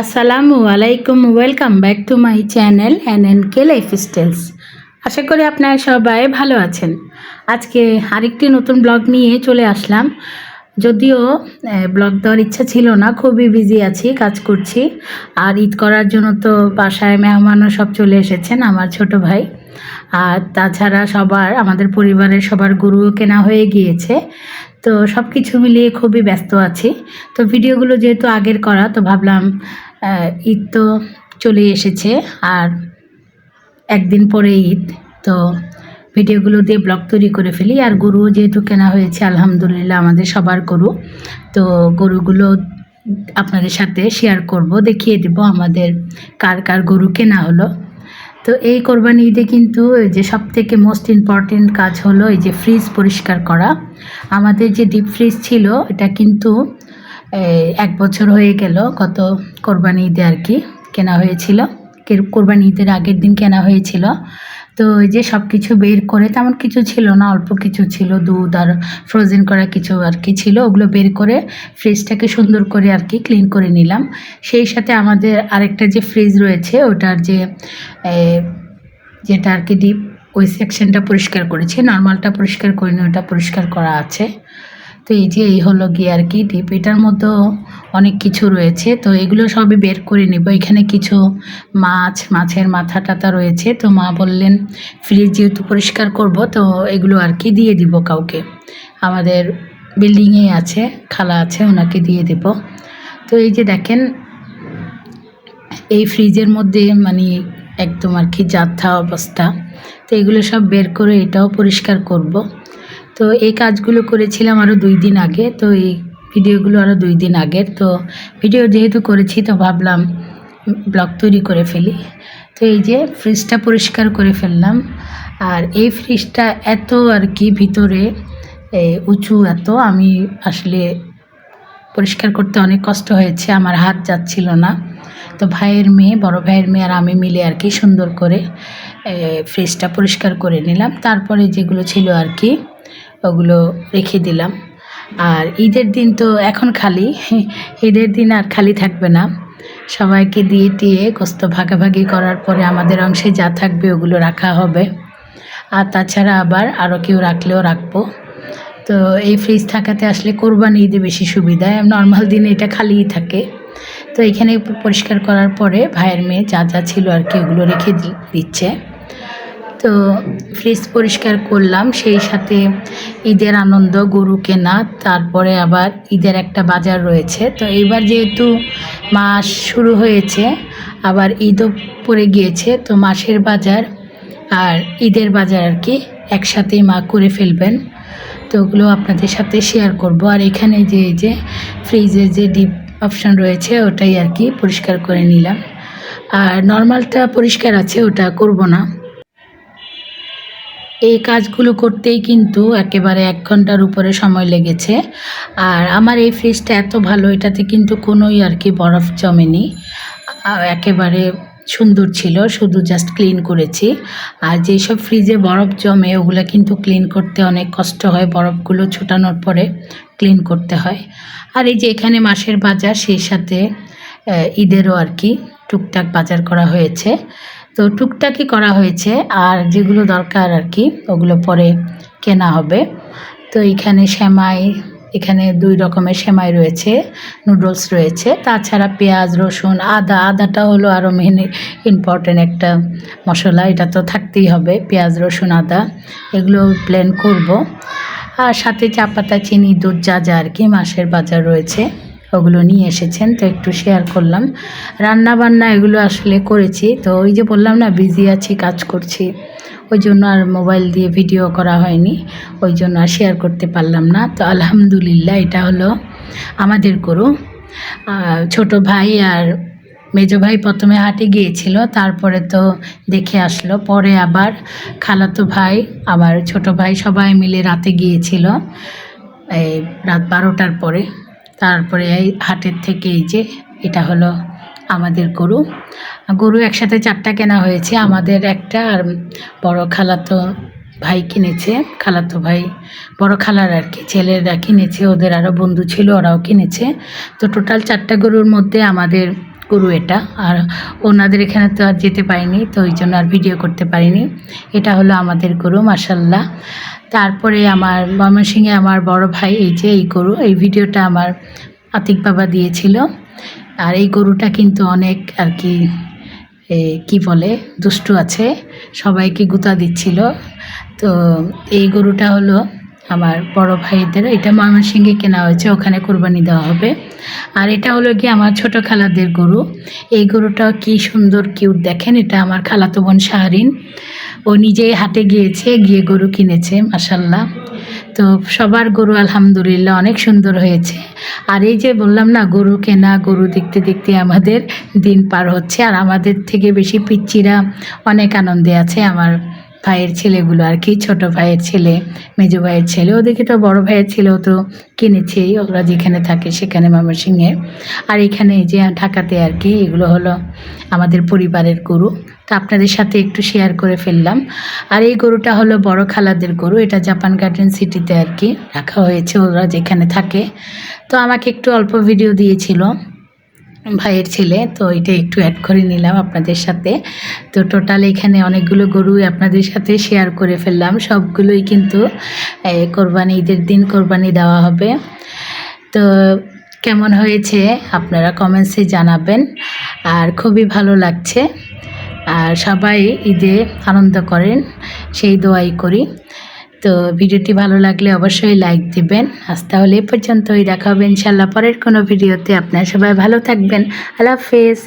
আসসালামু আলাইকুম welcome back to my channel N N K lifestyles আশা করি আপনারা সবাই ভালো আছেন। আজকে আরেকটি নতুন ব্লগ নিয়ে চলে আসলাম। যদিও ব্লগ দেওয়ার ইচ্ছা ছিল না, খুবই বিজি আছি, কাজ করছি। আর ঈদ করার জন্য তো বাসায় মেহমানও সব চলে এসেছেন, আমার ছোট ভাই। আর তাছাড়া সবার, আমাদের পরিবারের সবার গরুও কেনা হয়ে গিয়েছে। তো সব কিছু মিলিয়ে খুবই ব্যস্ত আছি। তো ভিডিওগুলো যেহেতু আগের করা, তো ভাবলাম ঈদ তো চলে এসেছে আর একদিন পরে ঈদ, তো ভিডিওগুলো দিয়ে ব্লগ তৈরি করে ফেলি। আর গরুও যেহেতু কেনা হয়েছে, আলহামদুলিল্লাহ আমাদের সবার গরু, তো গরুগুলো আপনাদের সাথে শেয়ার করব, দেখিয়ে দেব আমাদের কার কার গরু কেনা হলো। তো এই কোরবানি ঈদে কিন্তু যে সব থেকে মোস্ট ইম্পর্টেন্ট কাজ হলো এই যে ফ্রিজ পরিষ্কার করা। আমাদের যে ডিপ ফ্রিজ ছিল, এটা কিন্তু এক বছর হয়ে গেল গত কোরবানি ঈদে আর কি কেনা হয়েছিল। কোরবানি ঈদের আগের দিন কেনা হয়েছিল। তো ওই যে সব কিছু বের করে, তেমন কিছু ছিল না, অল্প কিছু ছিল, দুধ আর ফ্রোজেন করা কিছু আর কি ছিল, ওগুলো বের করে ফ্রিজটাকে সুন্দর করে আর কি ক্লিন করে নিলাম। সেই সাথে আমাদের আরেকটা যে ফ্রিজ রয়েছে, ওটার যে যেটা আর কি ডিপ ওই সেকশনটা পরিষ্কার করেছি। নর্মালটা পরিষ্কার করিনি, ওটা পরিষ্কার করা আছে। তো এই যে এই হলো গিয়ে আর কি ডিপ এটার মধ্যেও অনেক কিছু রয়েছে। তো এগুলো সবই বের করে নেব। এখানে কিছু মাছ, মাছের মাথা টাথা রয়েছে। তো মা বললেন, ফ্রিজ যেহেতু পরিষ্কার করব, তো এগুলো আর কি দিয়ে দিব কাউকে। আমাদের বিল্ডিংয়ে আছে, খালা আছে, ওনাকে দিয়ে দেব। তো এই যে দেখেন, এই ফ্রিজের মধ্যে মানে একদম আর কি যাত্রা অবস্থা। তো এগুলো সব বের করে এটাও পরিষ্কার করব। তো এই কাজগুলো করেছিলাম আরও দুই দিন আগে, তো এই ভিডিওগুলো আরও দুই দিন আগের। তো ভিডিও যেহেতু করেছি, তো ভাবলাম ব্লগ তৈরি করে ফেলি। তো এই যে ফ্রিজটা পরিষ্কার করে ফেললাম। আর এই ফ্রিজটা এত আর কি ভিতরে উঁচু এত, আমি আসলে পরিষ্কার করতে অনেক কষ্ট হয়েছে, আমার হাত যাচ্ছিল না। তো ভাইয়ের মেয়ে, বড় ভাইয়ের মেয়ে আর আমি মিলে আর কি সুন্দর করে ফ্রিজটা পরিষ্কার করে নিলাম। তারপরে যেগুলো ছিল আর কি ওগুলো রেখে দিলাম। আর ঈদের দিন তো এখন খালি। ঈদের দিন আর খালি থাকবে না। সবাইকে দিয়ে টিয়ে গোস্ত ভাগাভাগি করার পরে আমাদের অংশে যা থাকবে ওগুলো রাখা হবে। আর তাছাড়া আবার আরও কেউ রাখলেও রাখব। তো এই ফ্রিজ থাকাতে আসলে কোরবানি ঈদে বেশি সুবিধা। নর্মাল দিনে এটা খালিই থাকে। তো এখানে পরিষ্কার করার পরে ভাইয়ের মেয়ে যা যা ছিল আর কি ওগুলো রেখে দিচ্ছে। তো ফ্রিজ পরিষ্কার করলাম, সেই সাথে ঈদের আনন্দ, গরু কেনা, তারপরে আবার ঈদের একটা বাজার রয়েছে। তো এইবার যেহেতু মাস শুরু হয়েছে, আবার ঈদও পড়ে গিয়েছে, তো মাসের বাজার আর ঈদের বাজার আর কি একসাথেই মা করে ফেলবেন। তো ওগুলো আপনাদের সাথে শেয়ার করব। আর এখানে যে যে ফ্রিজের যে ডিপ অপশান রয়েছে, ওটাই আর কি পরিষ্কার করে নিলাম। আর নর্মালটা পরিষ্কার আছে, ওটা করব না। এই কাজগুলো করতেই কিন্তু একেবারে এক ঘণ্টার উপরে সময় লেগেছে। আর আমার এই ফ্রিজটা এত ভালো, এটাতে কিন্তু কোনোই আর কি বরফ জমেনি। একেবারে সুন্দর ছিল, শুধু জাস্ট ক্লিন করেছি। আর যেসব ফ্রিজে বরফ জমে, ওগুলো কিন্তু ক্লিন করতে অনেক কষ্ট হয়। বরফগুলো ছোটানোর পরে ক্লিন করতে হয়। আর এই যে এখানে মাসের বাজার, সেই সাথে ঈদেরও আর কি টুকটাক বাজার করা হয়েছে। তো টুকটাকই করা হয়েছে, আর যেগুলো দরকার আর কি, ওগুলো পরে কেনা হবে। তো এখানে সেমাই, এখানে দুই রকমের সেমাই রয়েছে, নুডলস রয়েছে। তাছাড়া পেঁয়াজ, রসুন, আদা, আদাটা হলো আরও মেন ইম্পর্টেন্ট একটা মশলা, এটা তো থাকতেই হবে, পেঁয়াজ, রসুন, আদা, এগুলো প্ল্যান করব। আর সাথে চা পাতা চিনি, দুধ, যা যা আর কি মাসের বাজার রয়েছে। ওগুলো নিয়ে এসেছেন, তো একটু শেয়ার করলাম। রান্না বান্না এগুলো আসলে করেছি, তো ওই যে বললাম না বিজি আছি, কাজ করছি। ওই জন্য আর মোবাইল দিয়ে ভিডিও করা হয়নি, ওই জন্য আর শেয়ার করতে পারলাম না। তো আলহামদুলিল্লাহ, এটা হলো আমাদের গরু। ছোট ভাই আর মেজো ভাই প্রথমে হাটে গিয়েছিল, তারপরে তো দেখে আসলো। পরে আবার খালাতো ভাই, আবার ছোট ভাই সবাই মিলে রাতে গিয়েছিল, এই রাত বারোটার পরে। তারপরে এই হাটের থেকে এই যে এটা হলো আমাদের গরু। গরু একসাথে চারটা কেনা হয়েছে। আমাদের একটা আর বড় খালাতো ভাই কিনেছে। খালাতো ভাই বড় খালার আর কি ছেলেরা কিনেছে। ওদের আরও বন্ধু ছিল, ওরাও কিনেছে। তো টোটাল চারটা গরুর মধ্যে আমাদের গরু এটা। আর ওনাদের এখানে তো আর যেতে পারিনি, তো ওই জন্য আর ভিডিও করতে পারিনি। এটা হলো আমাদের গরু মাসাল্লাহ তারপরে আমার ময়মনসিংহে আমার বড় ভাই, এই যে এই গরু, এই ভিডিওটা আমার আতিক বাবা দিয়েছিল। আর এই গরুটা কিন্তু অনেক আর কি কি বলে, দুষ্টু আছে, সবাইকে গুতা দিচ্ছিল। তো এই গরুটা হলো আমার বড় ভাইদের, এটা ময়মনসিংহে কেনা হয়েছে, ওখানে কোরবানি দেওয়া হবে। আর এটা হলো কি আমার ছোট খালাদের গরু। এই গরুটা কি সুন্দর কিউট, দেখেন, এটা আমার খালাতো বোন শাহরিন। ও নিজেই হাটে গিয়েছে, গিয়ে গরু কিনেছে মাসাল্লাহ তো সবার গরু আলহামদুলিল্লাহ অনেক সুন্দর হয়েছে। আর এই যে বললাম না, গরু কেনা, গরু দেখতে দেখতে আমাদের দিন পার হচ্ছে, আর আমাদের থেকে বেশি পিচ্চিরা অনেক আনন্দে আছে আমার ভাইয়ের ছেলেগুলো আর কি, ছোট ভাইয়ের ছেলে, মেজো ভাইয়ের ছেলে, ওদেরকে তো বড় ভাইয়ের ছেলেও তো কিনেছেই, ওরা যেখানে থাকে সেখানে ময়মনসিংহে। আর এখানে যে ঢাকাতে আর কি, এগুলো হলো আমাদের পরিবারের গরু। তো আপনাদের সাথে একটু শেয়ার করে ফেললাম। আর এই গরুটা হলো বড় খালাদের গরু, এটা জাপান গার্ডেন সিটিতে আর কি রাখা হয়েছে ওরা যেখানে থাকে। তো আমাকে একটু অল্প ভিডিও দিয়েছিল। ভাইয়ের ছেলে, তো এটা একটু অ্যাড করে নিলাম আপনাদের সাথে। তো টোটাল এখানে অনেকগুলো গরুই আপনাদের সাথে শেয়ার করে ফেললাম। সবগুলোই কিন্তু কোরবানি, ঈদের দিন কোরবানি দেওয়া হবে। তো কেমন হয়েছে আপনারা কমেন্টসে জানাবেন। আর খুবই ভালো লাগছে। আর সবাই ঈদে আনন্দ করেন, সেই দোয়াই করি। তো ভিডিওটি ভালো লাগলে অবশ্যই লাইক দিবেন। আজ তাহলে এ পর্যন্তই। দেখা হবে ইনশাল্লাহ পরের কোনো ভিডিওতে। আপনারা সবাই ভালো থাকবেন। আল্লাহ হাফেজ।